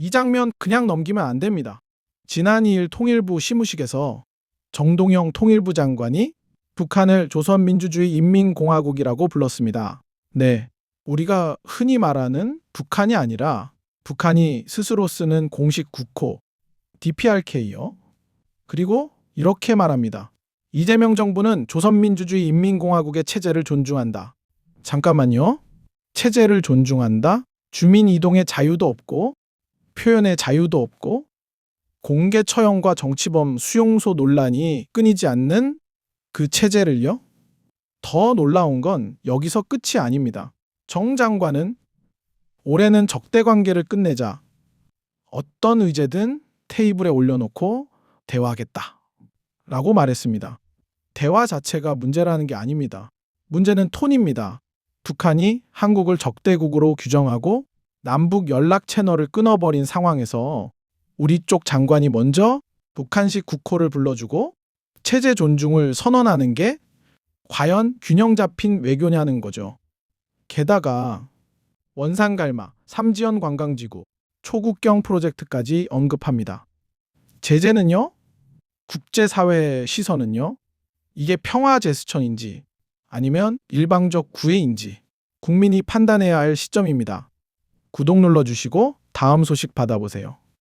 이 장면 그냥 넘기면 안 됩니다. 지난 2일 통일부 시무식에서 정동영 통일부 장관이 북한을 조선민주주의 인민공화국이라고 불렀습니다. 네. 우리가 흔히 말하는 북한이 아니라 북한이 스스로 쓰는 공식 국호 DPRK요. 그리고 이렇게 말합니다. 이재명 정부는 조선민주주의 인민공화국의 체제를 존중한다. 잠깐만요. 체제를 존중한다? 주민 이동의 자유도 없고 표현의 자유도 없고 공개 처형과 정치범 수용소 논란이 끊이지 않는 그 체제를요? 더 놀라운 건 여기서 끝이 아닙니다. 정 장관은 올해는 적대 관계를 끝내자 어떤 의제든 테이블에 올려놓고 대화하겠다. 라고 말했습니다. 대화 자체가 문제라는 게 아닙니다. 문제는 톤입니다. 북한이 한국을 적대국으로 규정하고 남북 연락 채널을 끊어버린 상황에서 우리 쪽 장관이 먼저 북한식 국호를 불러주고 체제 존중을 선언하는 게 과연 균형 잡힌 외교냐는 거죠. 게다가 원산갈마, 삼지연 관광지구, 초국경 프로젝트까지 언급합니다. 제재는요? 국제사회의 시선은요? 이게 평화 제스처인지 아니면 일방적 구애인지 국민이 판단해야 할 시점입니다. 구독 눌러주시고 다음 소식 받아보세요.